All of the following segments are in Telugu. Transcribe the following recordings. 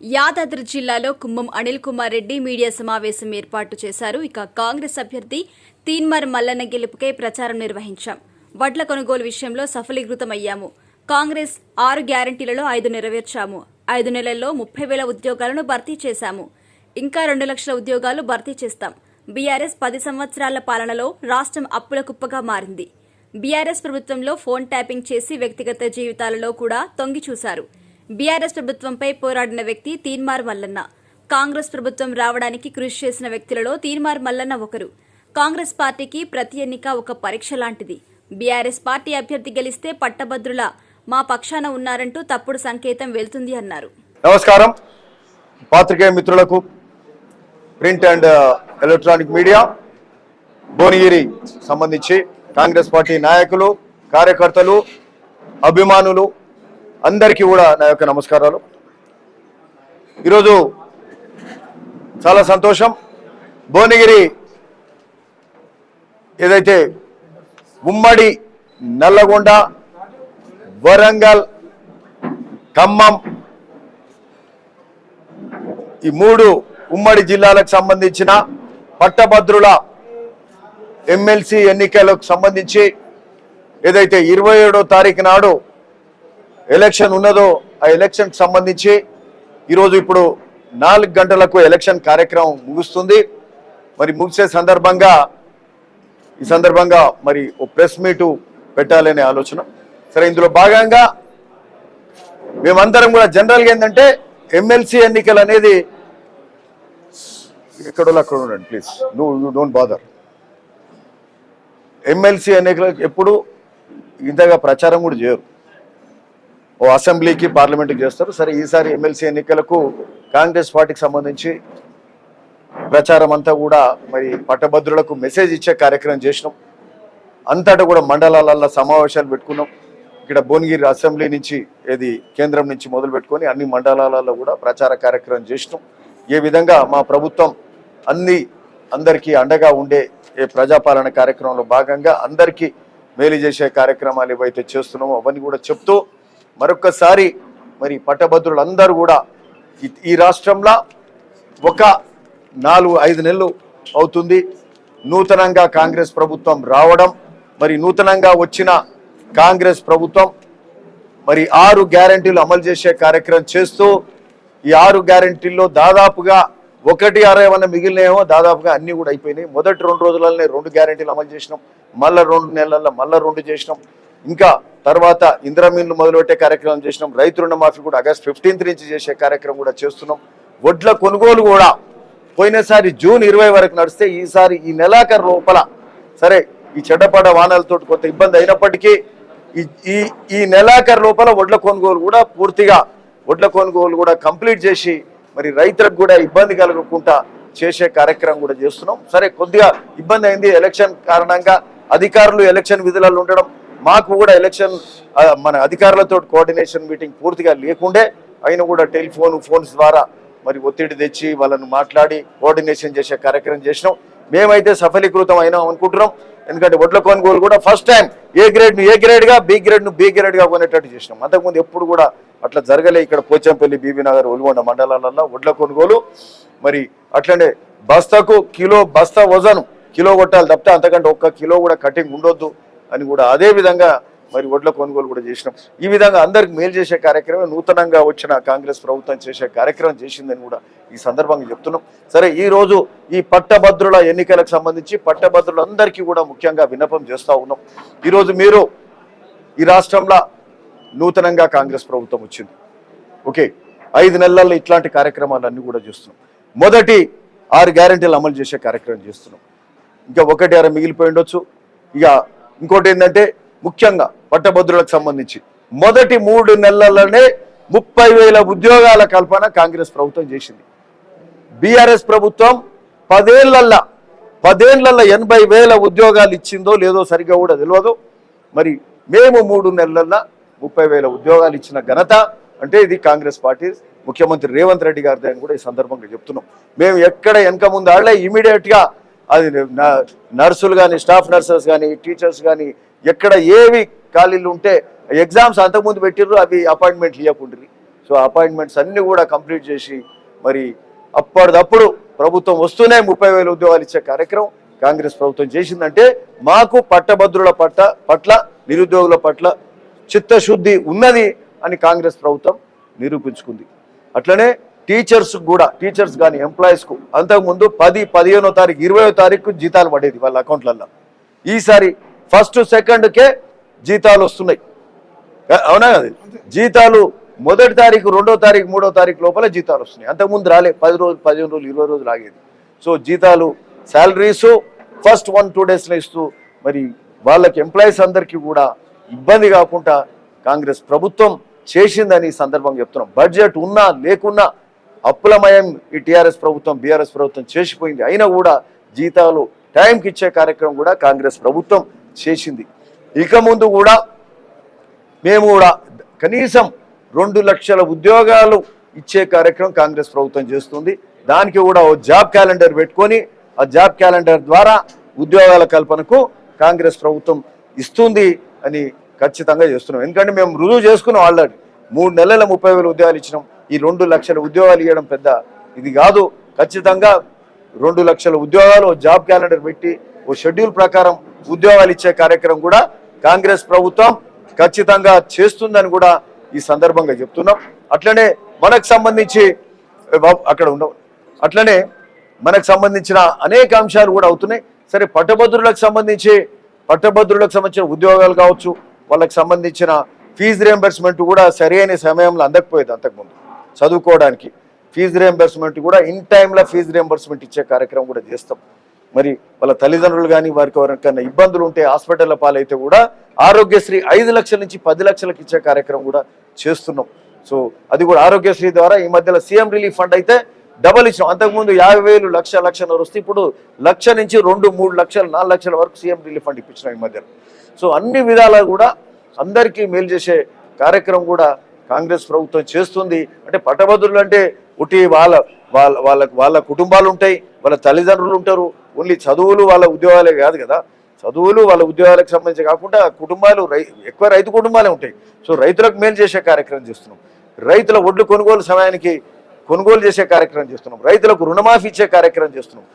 యాదాద్రి జిల్లాలో కుమ్మం అనిల్ కుమార్ రెడ్డి మీడియా సమావేశం ఏర్పాటు చేశారు. ఇక కాంగ్రెస్ అభ్యర్థి తీన్మార్ మల్లన్న గెలుపుకై ప్రచారం నిర్వహించాం. వడ్ల కొనుగోలు విషయంలో సఫలీకృతమయ్యాము. కాంగ్రెస్ ఆరు గ్యారంటీలలో ఐదు నెరవేర్చాము. ఐదు నెలల్లో ముప్పై వేల ఉద్యోగాలను భర్తీ చేశాము. ఇంకా రెండు లక్షల ఉద్యోగాలు భర్తీ చేస్తాం. బీఆర్ఎస్ పది సంవత్సరాల పాలనలో రాష్ట్రం అప్పుల కుప్పగా మారింది. బీఆర్ఎస్ ప్రభుత్వంలో ఫోన్ ట్యాపింగ్ చేసి వ్యక్తిగత జీవితాలలో కూడా తొంగి చూశారు. బీఆర్ఎస్ ప్రభుత్వంపై పోరాడిన వ్యక్తి తీన్మార్ మల్లన్న. కాంగ్రెస్ ప్రభుత్వం రావడానికి కృషి చేసిన వ్యక్తులలో తీన్మార్ మల్లన్న ఒకరు. కాంగ్రెస్ పార్టీకి ప్రతి ఎన్నిక ఒక పరీక్ష లాంటిది. బీఆర్ఎస్ పార్టీ అభ్యర్థి గెలిస్తే పట్టభద్రుల మా పక్షాన ఉన్నారంటూ తప్పుడు సంకేతం వెళ్తుంది అన్నారు. నమస్కారం. పాత్రికేయ మిత్రులకు print and electronic media Bhuvanagiri సంబంధించి కాంగ్రెస్ పార్టీ నాయకులు కార్యకర్తలు అభిమానులు అందరికీ కూడా నా యొక్క నమస్కారాలు. ఈరోజు చాలా సంతోషం. భువనగిరి ఏదైతే ఉమ్మడి నల్లగొండ వరంగల్ ఖమ్మం ఈ మూడు ఉమ్మడి జిల్లాలకు సంబంధించిన పట్టభద్రుల ఎమ్మెల్సీ ఎన్నికలకు సంబంధించి ఏదైతే ఇరవై ఏడో తారీఖు నాడు ఎలక్షన్ ఉన్నదో ఆ ఎలక్షన్కి సంబంధించి ఈరోజు ఇప్పుడు నాలుగు గంటలకు ఎలక్షన్ కార్యక్రమం ముగుస్తుంది. మరి ముగిసే సందర్భంగా ఈ సందర్భంగా మరి ఓ ప్రెస్ మీటు పెట్టాలనే ఆలోచన. సరే ఇందులో భాగంగా మేమందరం కూడా జనరల్గా ఏంటంటే ఎమ్మెల్సీ ఎన్నికలు అనేది ఎక్కడో అక్కడ ఉండండి ప్లీజ్ నువ్వు యూ డోంట్ బాదర్ ఎమ్మెల్సీ ఎన్నికలకు ఎప్పుడు ఇంతగా ప్రచారం కూడా చేయరు. ఓ అసెంబ్లీకి పార్లమెంట్కి చేస్తారు. సరే ఈసారి ఎమ్మెల్సీ ఎన్నికలకు కాంగ్రెస్ పార్టీకి సంబంధించి ప్రచారం అంతా కూడా మరి పట్టభద్రులకు మెసేజ్ ఇచ్చే కార్యక్రమం చేసినాం. అంతటా కూడా మండలాలల్లో సమావేశాలు పెట్టుకున్నాం. ఇక్కడ భువనగిరి అసెంబ్లీ నుంచి ఏది కేంద్రం నుంచి మొదలు పెట్టుకొని అన్ని మండలాలలో కూడా ప్రచార కార్యక్రమం చేసినాం. ఏ విధంగా మా ప్రభుత్వం అన్ని అందరికీ అండగా ఉండే ఏ ప్రజాపాలన కార్యక్రమంలో భాగంగా అందరికీ మేలు చేసే కార్యక్రమాలు ఏవైతే చేస్తున్నామో అవన్నీ కూడా చెప్తూ మరొకసారి మరి పట్టభద్రులందరూ కూడా ఈ- రాష్ట్రంలో ఒక నాలుగు ఐదు నెలలు అవుతుంది. నూతనంగా కాంగ్రెస్ ప్రభుత్వం రావడం మరి నూతనంగా వచ్చిన కాంగ్రెస్ ప్రభుత్వం మరి ఆరు గ్యారంటీలు అమలు చేసే కార్యక్రమం చేస్తూ ఈ ఆరు గ్యారంటీల్లో దాదాపుగా ఒకటి అర ఏమన్నా మిగిలినాయేమో దాదాపుగా అన్నీ కూడా అయిపోయినాయి. మొదటి రెండు రోజులలోనే రెండు గ్యారంటీలు అమలు చేసినాం. మళ్ళీ రెండు నెలల్లో మళ్ళీ రెండు చేసినాం. ఇంకా తర్వాత ఇంద్రమీన్లు మొదలుపెట్టే కార్యక్రమం చేసినాం. రైతు రుణమాఫీ కూడా ఆగస్ట్ ఫిఫ్టీన్త్ నుంచి చేసే కార్యక్రమం కూడా చేస్తున్నాం. వడ్ల కొనుగోలు కూడా పోయినసారి జూన్ ఇరవై వరకు నడిస్తే ఈసారి ఈ నెలాఖరు లోపల సరే ఈ చెడ్డపడ వాహనాలతో కొంత ఇబ్బంది అయినప్పటికీ ఈ ఈ ఈ నెలాఖరు లోపల వడ్ల కొనుగోలు కూడా పూర్తిగా వడ్ల కొనుగోలు కూడా కంప్లీట్ చేసి మరి రైతులకు కూడా ఇబ్బంది కలగకుండా చేసే కార్యక్రమం కూడా చేస్తున్నాం. సరే కొద్దిగా ఇబ్బంది అయింది ఎలక్షన్ కారణంగా. అధికారులు ఎలక్షన్ విధులలో ఉండడం మాకు కూడా ఎలక్షన్ మన అధికారులతో కోఆర్డినేషన్ మీటింగ్ పూర్తిగా లేకుండే అయినా కూడా టెలిఫోన్ ఫోన్స్ ద్వారా మరి ఒత్తిడి తెచ్చి వాళ్ళను మాట్లాడి కోఆర్డినేషన్ చేసే కార్యక్రమం చేసినాం. మేమైతే సఫలీకృతం అయినాం అనుకుంటున్నాం. ఎందుకంటే వడ్ల కొనుగోలు కూడా ఫస్ట్ టైం ఏ గ్రేడ్ను ఏ గ్రేడ్గా బి గ్రేడ్ను బి గ్రేడ్గా కొనేటట్టు చేసినాం. అంతకుముందు ఎప్పుడు కూడా అట్లా జరగలే. ఇక్కడ పోచంపల్లి బీబీ నగర్ ఒల్గొండ మండలాలలో వడ్ల కొనుగోలు. మరి అట్లనే బస్తాకు కిలో బస్తా వజను కిలో కొట్టాలి తప్పితే అంతకంటే ఒక్క కిలో కూడా కటింగ్ ఉండొద్దు. అని కూడా అదే విధంగా మరి వడ్ల కొనుగోలు కూడా చేసినాం. ఈ విధంగా అందరికి మేలు చేసే కార్యక్రమం నూతనంగా వచ్చిన కాంగ్రెస్ ప్రభుత్వం చేసే కార్యక్రమం చేసిందని కూడా ఈ సందర్భంగా చెప్తున్నాం. సరే ఈ రోజు ఈ పట్టభద్రుల ఎన్నికలకు సంబంధించి పట్టభద్రులందరికీ కూడా ముఖ్యంగా విన్నపం చేస్తూ ఉన్నాం. ఈరోజు మీరు ఈ రాష్ట్రంలో నూతనంగా కాంగ్రెస్ ప్రభుత్వం వచ్చింది. ఓకే ఐదు నెలల్లో ఇట్లాంటి కార్యక్రమాలన్నీ కూడా చేస్తున్నాం. మొదటి ఆరు గ్యారెంటీలు అమలు చేసే కార్యక్రమం చేస్తున్నాం. ఇంకా ఒకటి అర మిగిలిపోయి ఉండొచ్చు. ఇక ఇంకోటి ఏంటంటే ముఖ్యంగా పట్టభద్రులకు సంబంధించి మొదటి మూడు నెలల్లోనే ముప్పై వేల ఉద్యోగాల కల్పన కాంగ్రెస్ ప్రభుత్వం చేసింది. బీఆర్ఎస్ ప్రభుత్వం పదేళ్ళల్లా పదేళ్ళలో ఎనభై వేల ఉద్యోగాలు ఇచ్చిందో లేదో సరిగ్గా కూడా తెలియదు మరి మేము మూడు నెలల్లో ముప్పై వేల ఉద్యోగాలు ఇచ్చిన ఘనత అంటే ఇది కాంగ్రెస్ పార్టీ ముఖ్యమంత్రి రేవంత్ రెడ్డి గారిది అని కూడా ఈ సందర్భంగా చెప్తున్నాం. మేము ఎక్కడ వెనక ముందు ఆడలే ఇమీడియట్గా అది నర్సులు కానీ స్టాఫ్ నర్సెస్ కానీ టీచర్స్ కానీ ఎక్కడ ఏవి ఖాళీలు ఉంటే ఎగ్జామ్స్ అంతకుముందు పెట్టిర్రు అవి అపాయింట్మెంట్లు ఇవ్వకుండ్రి సో అపాయింట్మెంట్స్ అన్నీ కూడా కంప్లీట్ చేసి మరి అప్పటిదప్పుడు ప్రభుత్వం వస్తూనే ముప్పై వేల ఉద్యోగాలు ఇచ్చే కార్యక్రమం కాంగ్రెస్ ప్రభుత్వం చేసిందంటే మాకు పట్టభద్రుల పట్ల పట్ల నిరుద్యోగుల పట్ల చిత్తశుద్ధి ఉన్నది అని కాంగ్రెస్ ప్రభుత్వం నిరూపించుకుంది. అట్లనే టీచర్స్ కూడా టీచర్స్ కానీ ఎంప్లాయీస్కు అంతకుముందు పది పదిహేనో తారీఖు ఇరవయో తారీఖు జీతాలు పడేది వాళ్ళ అకౌంట్లలో ఈసారి ఫస్ట్ సెకండ్కే జీతాలు వస్తున్నాయి. అవునా కదా? జీతాలు మొదటి తారీఖు రెండో తారీఖు మూడో తారీఖు లోపల జీతాలు వస్తున్నాయి. అంతకుముందు రాలే పది రోజులు పదిహేను రోజులు ఇరవై రోజులు ఆగేది. సో జీతాలు శాలరీస్ ఫస్ట్ వన్ టూ డేస్లో ఇస్తూ మరి వాళ్ళకి ఎంప్లాయీస్ అందరికీ కూడా ఇబ్బంది కాకుండా కాంగ్రెస్ ప్రభుత్వం చేసిందని ఈ సందర్భంగా చెప్తున్నాం. బడ్జెట్ ఉన్నా లేకున్నా అప్పులమయం ఈ టీఆర్ఎస్ ప్రభుత్వం బీఆర్ఎస్ ప్రభుత్వం చేసిపోయింది. అయినా కూడా జీతాలు టైంకి ఇచ్చే కార్యక్రమం కూడా కాంగ్రెస్ ప్రభుత్వం చేసింది. ఇక ముందు కూడా మేము కూడా కనీసం రెండు లక్షల ఉద్యోగాలు ఇచ్చే కార్యక్రమం కాంగ్రెస్ ప్రభుత్వం చేస్తుంది. దానికి కూడా ఓ జాబ్ క్యాలెండర్ పెట్టుకొని ఆ జాబ్ క్యాలెండర్ ద్వారా ఉద్యోగాల కల్పనకు కాంగ్రెస్ ప్రభుత్వం ఇస్తుంది అని ఖచ్చితంగా చేస్తున్నాం. ఎందుకంటే మేము రుజువు చేసుకున్నాం ఆల్రెడీ. మూడు నెలల ముప్పై వేల ఉద్యోగాలు ఇచ్చినాం. ఈ రెండు లక్షల ఉద్యోగాలు ఇవ్వడం పెద్ద ఇది కాదు. ఖచ్చితంగా రెండు లక్షల ఉద్యోగాలు జాబ్ క్యాలెండర్ పెట్టి ఓ షెడ్యూల్ ప్రకారం ఉద్యోగాలు ఇచ్చే కార్యక్రమం కూడా కాంగ్రెస్ ప్రభుత్వం ఖచ్చితంగా చేస్తుందని కూడా ఈ సందర్భంగా చెప్తున్నాం. అట్లనే మనకు సంబంధించి అక్కడ ఉండవు అట్లనే మనకు సంబంధించిన అనేక అంశాలు కూడా అవుతున్నాయి. సరే పట్టభద్రులకు సంబంధించి పట్టభద్రులకు సంబంధించిన ఉద్యోగాలు కావచ్చు వాళ్ళకి సంబంధించిన ఫీజు రియంబర్స్మెంట్ కూడా సరైన సమయంలో అందకపోయేది అంతకుముందు. చదువుకోవడానికి ఫీజు రియంబర్స్మెంట్ కూడా ఇన్ టైంలో ఫీజు రియంబర్స్మెంట్ ఇచ్చే కార్యక్రమం కూడా చేస్తాం. మరి వాళ్ళ తల్లిదండ్రులు కానీ వారికి ఎవరికైనా ఇబ్బందులు ఉంటే హాస్పిటల్ల పాలైతే కూడా ఆరోగ్యశ్రీ ఐదు లక్షల నుంచి పది లక్షలకు ఇచ్చే కార్యక్రమం కూడా చేస్తున్నాం. సో అది కూడా ఆరోగ్యశ్రీ ద్వారా ఈ మధ్యలో సీఎం రిలీఫ్ ఫండ్ అయితే డబల్ ఇచ్చినాం అంతకుముందు యాభై వేలు లక్ష లక్షన్నర వస్తే ఇప్పుడు లక్ష నుంచి రెండు మూడు లక్షలు నాలుగు లక్షల వరకు సీఎం రిలీఫ్ ఫండ్ ఇప్పించినాం ఈ మధ్యలో. సో అన్ని విధాలా కూడా అందరికీ మేలు చేసే కార్యక్రమం కూడా కాంగ్రెస్ ప్రభుత్వం చేస్తుంది. అంటే పట్టభద్రులు అంటే ఉటి వాళ్ళ వాళ్ళ వాళ్ళ వాళ్ళ కుటుంబాలు ఉంటాయి వాళ్ళ తల్లిదండ్రులు ఉంటారు. ఓన్లీ చదువులు వాళ్ళ ఉద్యోగాలే కాదు కదా. చదువులు వాళ్ళ ఉద్యోగాలకు సంబంధించి కాకుండా కుటుంబాలు రై ఎక్కువ రైతు కుటుంబాలే ఉంటాయి. సో రైతులకు మేలు చేసే కార్యక్రమం చేస్తున్నాం. రైతుల ఒడ్లు కొనుగోలు సమయానికి కొనుగోలు చేసే కార్యక్రమం చేస్తున్నాం. రైతులకు రుణమాఫీ ఇచ్చే కార్యక్రమం చేస్తున్నాం.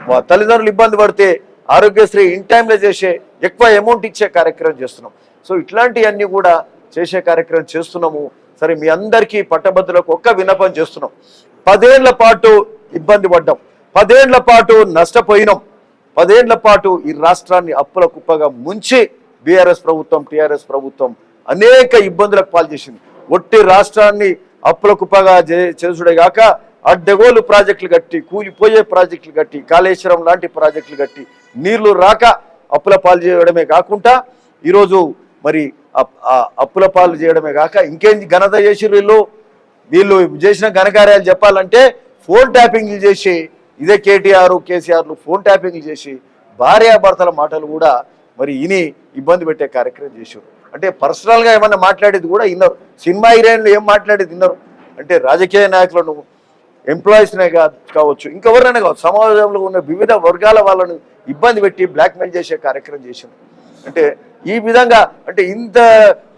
మా తల్లిదండ్రులు ఇబ్బంది పడితే ఆరోగ్యశ్రీ ఇన్ టైంలో చేసే ఎక్కువ అమౌంట్ ఇచ్చే కార్యక్రమం చేస్తున్నాం. సో ఇట్లాంటివన్నీ కూడా చేసే కార్యక్రమం చేస్తున్నాము. సరే మీ అందరికీ పట్టభద్రులకు ఒక్క విన్నపం చేస్తున్నాం. పదేళ్ళ పాటు ఇబ్బంది పడ్డాం. పదేళ్ళ పాటు నష్టపోయినాం. పదేళ్ళ పాటు ఈ రాష్ట్రాన్ని అప్పుల కుప్పగా ముంచి బీఆర్ఎస్ ప్రభుత్వం టీఆర్ఎస్ ప్రభుత్వం అనేక ఇబ్బందులకు పాల్చేసింది ఒట్టి రాష్ట్రాన్ని అప్పుల కుప్పగా చే- చేసుడే కాక అడ్డగోలు ప్రాజెక్టులు కట్టి కూలిపోయే ప్రాజెక్టులు కట్టి కాళేశ్వరం లాంటి ప్రాజెక్టులు కట్టి నీళ్ళు రాక అప్పుల పాలు చేయడమే కాకుండా ఈరోజు మరి అప్పుల పాలు చేయడమే కాక ఇంకేం ఘనత చేసిర్రు వీళ్ళు? వీళ్ళు చేసిన ఘనకార్యాలు చెప్పాలంటే ఫోన్ ట్యాపింగ్లు చేసి ఇదే కేటీఆర్ కేసీఆర్లు ఫోన్ ట్యాపింగ్లు చేసి భార్యాభర్తల మాటలు కూడా మరి ఇని ఇబ్బంది పెట్టే కార్యక్రమం చేశారు అంటే పర్సనల్గా ఏమన్నా మాట్లాడేది కూడా విన్నారు సినిమా హీరోయిన్లు ఏం మాట్లాడేది విన్నారు అంటే రాజకీయ నాయకులను ఎంప్లాయీస్నే కావచ్చు ఇంకెవరైనా కావచ్చు సమాజంలో ఉన్న వివిధ వర్గాల వాళ్ళను ఇబ్బంది పెట్టి బ్లాక్మెయిల్ చేసే కార్యక్రమం చేసింది అంటే ఈ విధంగా అంటే ఇంత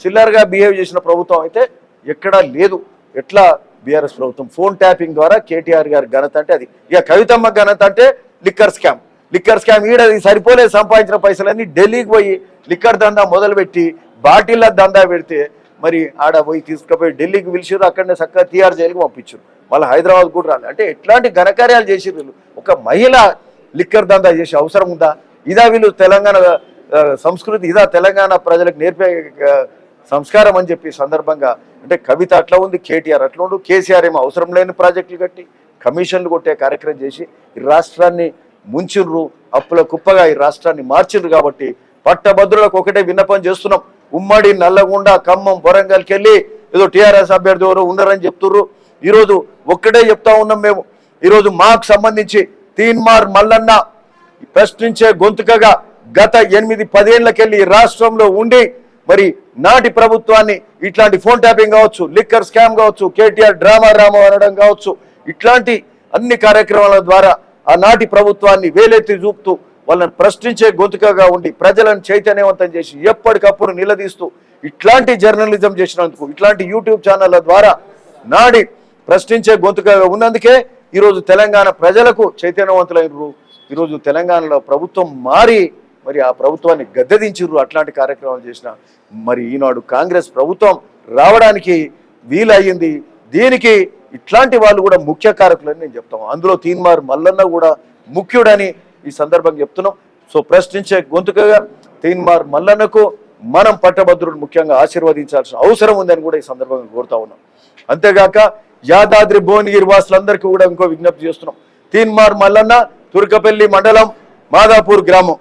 చిల్లరగా బిహేవ్ చేసిన ప్రభుత్వం అయితే ఎక్కడా లేదు. ఎట్లా బీఆర్ఎస్ ప్రభుత్వం? ఫోన్ ట్యాపింగ్ ద్వారా కేటీఆర్ గారి ఘనత అంటే అది. ఇక కవితమ్మ ఘనత అంటే లిక్కర్ స్కామ్. లిక్కర్ స్కామ్ ఈడ సరిపోలేదు సరిపోలే సంపాదించిన పైసలన్నీ ఢిల్లీకి పోయి లిక్కర్ దందా మొదలుపెట్టి బాటిల్ల దందా పెడితే మరి ఆడ పోయి తీసుకుపోయి ఢిల్లీకి పిలిచిర్రు అక్కడనే చక్కగా తీఆర్ జైలుకి పంపించారు మళ్ళీ హైదరాబాద్ కూడా రాలి. అంటే ఎట్లాంటి ఘనకార్యాలు చేసిర్రు వీళ్ళు? ఒక మహిళ లిక్కర్ దందా చేసే అవసరం ఉందా? ఇదా వీళ్ళు తెలంగాణ సంస్కృతి ఇదా తెలంగాణ ప్రజలకు నేర్పే సంస్కారం అని చెప్పి సందర్భంగా అంటే కవిత అట్లా ఉంది కేటీఆర్ అట్లా ఉండు కేసీఆర్ ఏమో అవసరం లేని ప్రాజెక్టులు కట్టి కమిషన్లు కొట్టే కార్యక్రమం చేసి ఈ రాష్ట్రాన్ని ముంచిర్రు అప్పుల కుప్పగా ఈ రాష్ట్రాన్ని మార్చిండ్రు కాబట్టి పట్టభద్రులకు ఒకటే విన్నపం చేస్తున్నాం. ఉమ్మడి నల్లగొండ ఖమ్మం వరంగల్కి వెళ్ళి ఏదో టీఆర్ఎస్ అభ్యర్థి ఎవరు ఉండరని చెప్తుర్రు. ఈరోజు ఒక్కటే చెప్తా ఉన్నాం మేము. ఈరోజు మాకు సంబంధించి తీన్మార్ మల్లన్న ప్రశ్నించే గొంతుకగా గత ఎనిమిది పదేళ్ళకెళ్ళి ఈ రాష్ట్రంలో ఉండి మరి నాటి ప్రభుత్వాన్ని ఇట్లాంటి ఫోన్ ట్యాపింగ్ కావచ్చు లిక్కర్ స్కామ్ కావచ్చు కేటీఆర్ డ్రామా రామా అనడం కావచ్చు ఇట్లాంటి అన్ని కార్యక్రమాల ద్వారా ఆనాటి ప్రభుత్వాన్ని వేలెత్తి చూపుతూ వాళ్ళని ప్రశ్నించే గొంతుకగా ఉండి ప్రజలను చైతన్యవంతం చేసి ఎప్పటికప్పుడు నిలదీస్తూ ఇట్లాంటి జర్నలిజం చేసినందుకు ఇట్లాంటి యూట్యూబ్ ఛానళ్ళ ద్వారా నాడి ప్రశ్నించే గొంతుకగా ఉన్నందుకే ఈరోజు తెలంగాణ ప్రజలకు చైతన్యవంతులైన ఈరోజు తెలంగాణలో ప్రభుత్వం మారి మరి ఆ ప్రభుత్వాన్ని గద్దెదించరు అట్లాంటి కార్యక్రమాలు చేసిన మరి ఈనాడు కాంగ్రెస్ ప్రభుత్వం రావడానికి వీలయ్యింది. దీనికి ఇట్లాంటి వాళ్ళు కూడా ముఖ్య కారకులని నేను చెప్తాను అందులో తీన్మార్ మల్లన్న కూడా ముఖ్యుడని ఈ సందర్భంగా చెప్తున్నాం. సో ప్రశ్నించే గొంతుకగా తీన్మార్ మల్లన్నకు మనం పట్టభద్రుడు ముఖ్యంగా ఆశీర్వదించాల్సిన అవసరం ఉందని కూడా ఈ సందర్భంగా కోరుతా ఉన్నాం. అంతేగాక యాదాద్రి భువనగిరి వాసులందరికీ కూడా ఇంకో విజ్ఞప్తి చేస్తున్నాం. తీన్మార్ మల్లన్న తుర్కపల్లి మండలం మాదాపూర్ గ్రామం.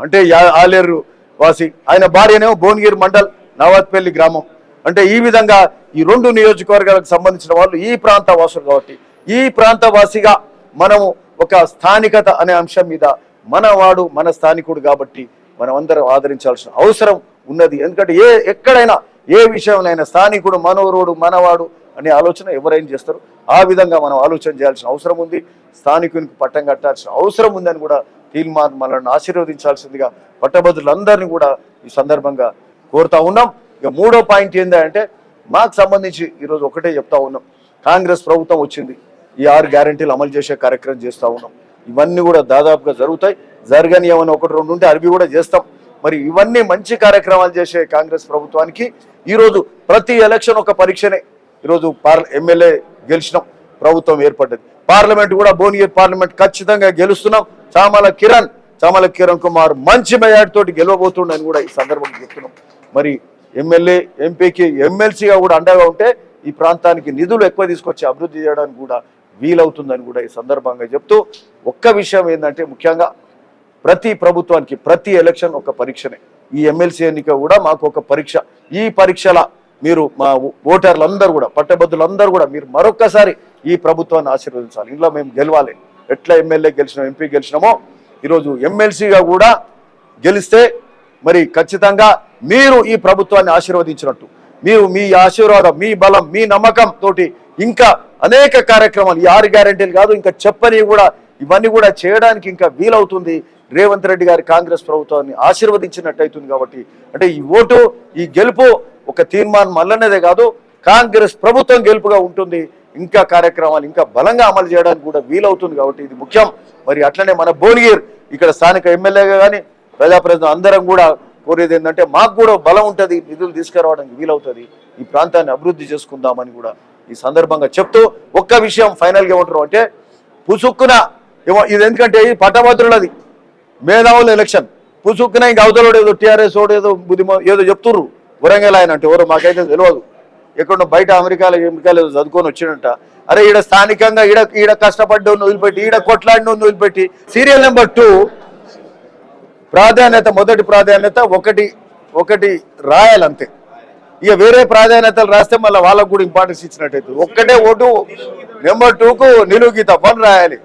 అంటే యా- ఆలేరు వాసి. ఆయన భార్యనేమో భువనగిరి మండల్ నవాత్పల్లి గ్రామం. అంటే ఈ విధంగా ఈ రెండు నియోజకవర్గాలకు సంబంధించిన వాళ్ళు ఈ ప్రాంత వాసులు కాబట్టి ఈ ప్రాంత వాసిగా మనము ఒక స్థానికత అనే అంశం మీద మనవాడు మన స్థానికుడు కాబట్టి మనం అందరం ఆదరించాల్సిన అవసరం ఉన్నది. ఎందుకంటే ఏ ఎక్కడైనా ఏ విషయంలో స్థానికుడు మనవరుడు మనవాడు అనే ఆలోచన ఎవరైనా చేస్తారు. ఆ విధంగా మనం ఆలోచన చేయాల్సిన అవసరం ఉంది. స్థానికునికి పట్టం కట్టాల్సిన అవసరం ఉందని కూడా తీర్మాన్ మనల్ని ఆశీర్వదించాల్సిందిగా పట్టభద్రులందరినీ కూడా ఈ సందర్భంగా కోరుతా ఉన్నాం. ఇక మూడో పాయింట్ ఏంటంటే మాకు సంబంధించి ఈరోజు ఒకటే చెప్తా ఉన్నాం. కాంగ్రెస్ ప్రభుత్వం వచ్చింది. ఈ ఆరు గ్యారంటీలు అమలు చేసే కార్యక్రమం చేస్తూ ఉన్నాం. ఇవన్నీ కూడా దాదాపుగా జరుగుతాయి. జరగని ఏమైనా ఒకటి రెండు ఉంటే అవి కూడా చేస్తాం. మరి ఇవన్నీ మంచి కార్యక్రమాలు చేసే కాంగ్రెస్ ప్రభుత్వానికి ఈరోజు ప్రతి ఎలక్షన్ ఒక పరీక్షనే. ఈరోజు పార్ల ఎమ్మెల్యే గెలిచినాం. ప్రభుత్వం ఏర్పడ్డది. పార్లమెంట్ కూడా భువనగిరి పార్లమెంట్ ఖచ్చితంగా గెలుస్తున్నాం. చామల కిరణ్ చామల కిరణ్ కుమార్ మంచి మెజార్టీ తోటి గెలవబోతుండని కూడా ఈ సందర్భంగా చెప్తున్నాం. మరి ఎమ్మెల్యే ఎంపీకి ఎమ్మెల్సీగా కూడా అండగా ఉంటే ఈ ప్రాంతానికి నిధులు ఎక్కువ తీసుకొచ్చి అభివృద్ధి చేయడానికి కూడా వీలవుతుందని కూడా ఈ సందర్భంగా చెప్తూ ఒక్క విషయం ఏంటంటే ముఖ్యంగా ప్రతి ప్రభుత్వానికి ప్రతి ఎలక్షన్ ఒక పరీక్షనే. ఈ ఎమ్మెల్సీ ఎన్నిక కూడా మాకు ఒక పరీక్ష. ఈ పరీక్షల మీరు మా ఓటర్లందరూ కూడా పట్టభద్రులందరూ కూడా మీరు మరొక్కసారి ఈ ప్రభుత్వాన్ని ఆశీర్వదించాలి. ఇంట్లో మేము గెలవాలి. ఎట్లా ఎమ్మెల్యే గెలిచినాం ఎంపీ గెలిచినామో ఈరోజు ఎమ్మెల్సీగా కూడా గెలిస్తే మరి ఖచ్చితంగా మీరు ఈ ప్రభుత్వాన్ని ఆశీర్వదించినట్టు. మీరు మీ ఆశీర్వాదం మీ బలం మీ నమ్మకం తోటి ఇంకా అనేక కార్యక్రమాలు ఈ ఆరు గ్యారెంటీలు కాదు ఇంకా చెప్పని కూడా ఇవన్నీ కూడా చేయడానికి ఇంకా వీలవుతుంది. రేవంత్ రెడ్డి గారి కాంగ్రెస్ ప్రభుత్వాన్ని ఆశీర్వదించినట్టు అవుతుంది కాబట్టి అంటే ఈ ఓటు ఈ గెలుపు ఒక తీర్మానం మల్లనేదే కాదు కాంగ్రెస్ ప్రభుత్వం గెలుపుగా ఉంటుంది. ఇంకా కార్యక్రమాలు ఇంకా బలంగా అమలు చేయడానికి కూడా వీలవుతుంది కాబట్టి ఇది ముఖ్యం. మరి అట్లనే మన భువనగిర్ ఇక్కడ స్థానిక ఎమ్మెల్యేగా కానీ ప్రజాప్రతినిధులు అందరం కూడా కోరేది ఏంటంటే మాకు కూడా బలం ఉంటుంది నిధులు తీసుకురావడానికి వీలవుతుంది ఈ ప్రాంతాన్ని అభివృద్ధి చేసుకుందామని కూడా ఈ సందర్భంగా చెప్తూ ఒక్క విషయం ఫైనల్గా ఏమంటారు అంటే పుసుక్కున ఏమో ఇది ఎందుకంటే ఇది పట్టభద్రులది మేధావుల ఎలక్షన్ పుసుక్కున ఇంకా అవతలోడు ఏదో టీఆర్ఎస్ ఓడు ఏదో బుద్ధిమో ఏదో చెప్తుర్రు వరంగల్ ఆయన అంటే ఎవరో మాకైతే తెలియదు. ఎక్కడో బయట అమెరికాలో అమెరికాలో చదువుకొని వచ్చినట్ట అరే ఈడ స్థానికంగా ఈడ ఈడ కష్టపడ్డోని వదిలిపెట్టి ఈడ కొట్లాడినోని వదిలిపెట్టి సీరియల్ నెంబర్ టూ ప్రాధాన్యత మొదటి ప్రాధాన్యత ఒకటి ఒకటి రాయాలంతే. ఇక వేరే ప్రాధాన్యతలు రాస్తే మళ్ళీ వాళ్ళకు కూడా ఇంపార్టెన్స్ ఇచ్చినట్టయితే. ఒక్కటే ఓటు నెంబర్ టూకు నిలువు గీత వన్ రాయాలి.